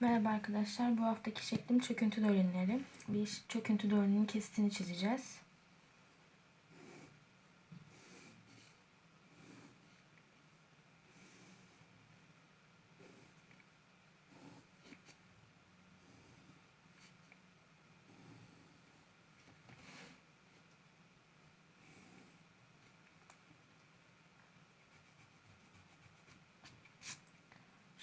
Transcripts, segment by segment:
Merhaba arkadaşlar. Bu haftaki şeklim çöküntü dölenleri. Bir çöküntü döleninin kesitini çizeceğiz.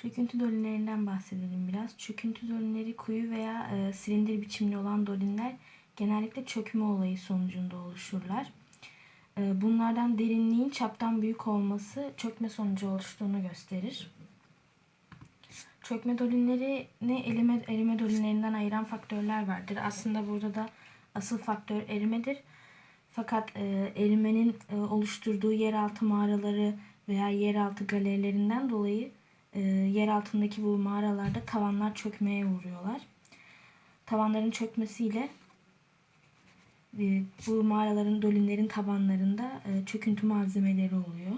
Çöküntü dolinlerinden bahsedelim biraz. Çöküntü dolinleri kuyu veya e, silindir biçimli olan dolinler genellikle çökme olayı sonucunda oluşurlar. E, bunlardan derinliğin çaptan büyük olması çökme sonucu oluştuğunu gösterir. Çökme dolinlerini erime, erime dolinlerinden ayıran faktörler vardır. Aslında burada da asıl faktör erimedir. Fakat e, erimenin e, oluşturduğu yeraltı mağaraları veya yeraltı galerilerinden dolayı e, yer altındaki bu mağaralarda tavanlar çökmeye uğruyorlar. Tavanların çökmesiyle e, bu mağaraların, dolinlerin tabanlarında e, çöküntü malzemeleri oluyor.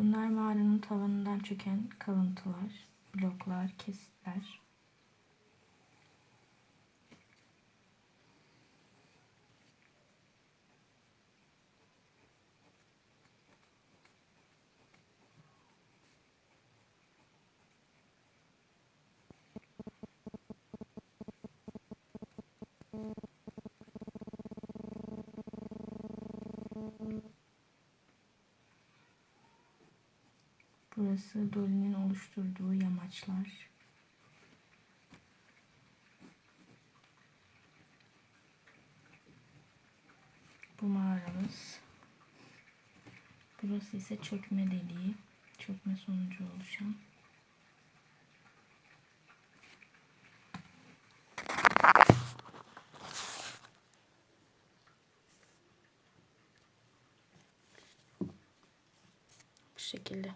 Bunlar mağaranın tavanından çöken kalıntılar, bloklar, kesitler. Burası Dolly'nin oluşturduğu yamaçlar. Bu mağaramız. Burası ise çökme deliği. Çökme sonucu oluşan. Bu şekilde.